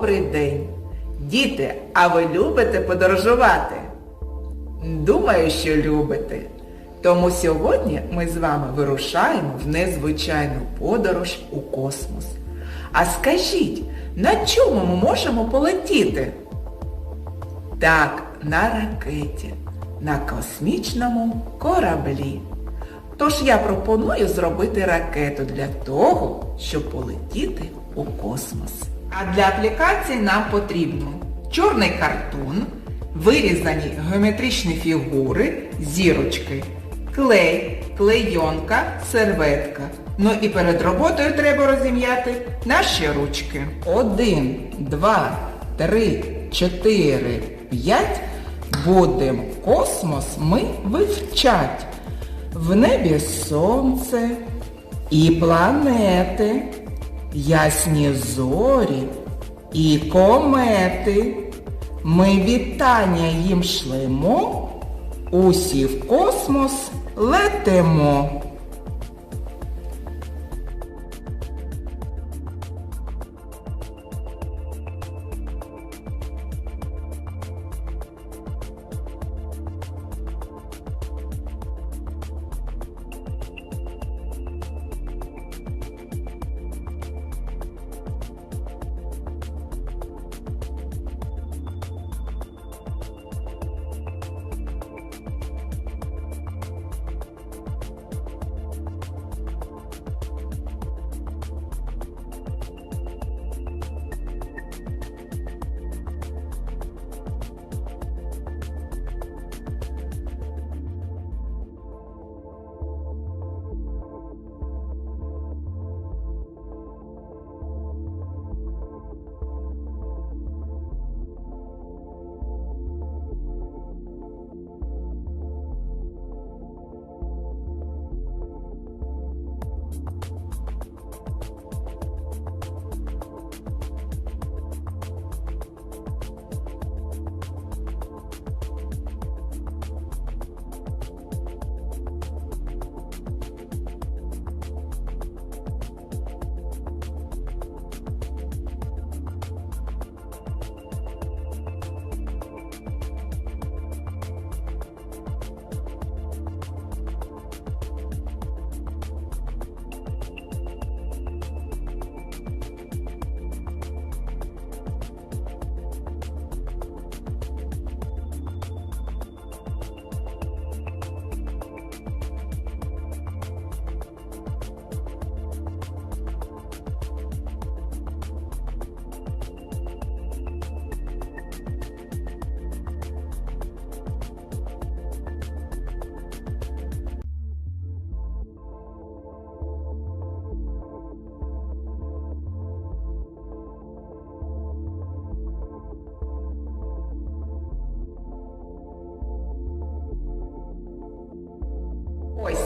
Добрий день! Діти, а ви любите подорожувати? Думаю, що любите. Тому сьогодні ми з вами вирушаємо в незвичайну подорож у космос. А скажіть, на чому ми можемо полетіти? Так, на ракеті, на космічному кораблі. Тож я пропоную зробити ракету для того, щоб полетіти у космос. А для аплікації нам потрібно чорний картон, вирізані геометричні фігури, зірочки, клей, клейонка, серветка. Ну і перед роботою треба розім'яти наші ручки. Один, два, три, чотири, п'ять. Будем космос ми вивчать. В небі сонце і планети, ясні зорі і комети. Ми вітання їм шлемо, усі в космос летимо.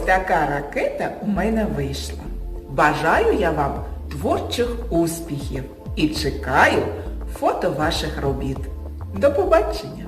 Така ракета у мене вийшла. Бажаю я вам творчих успіхів і чекаю фото ваших робіт. До побачення!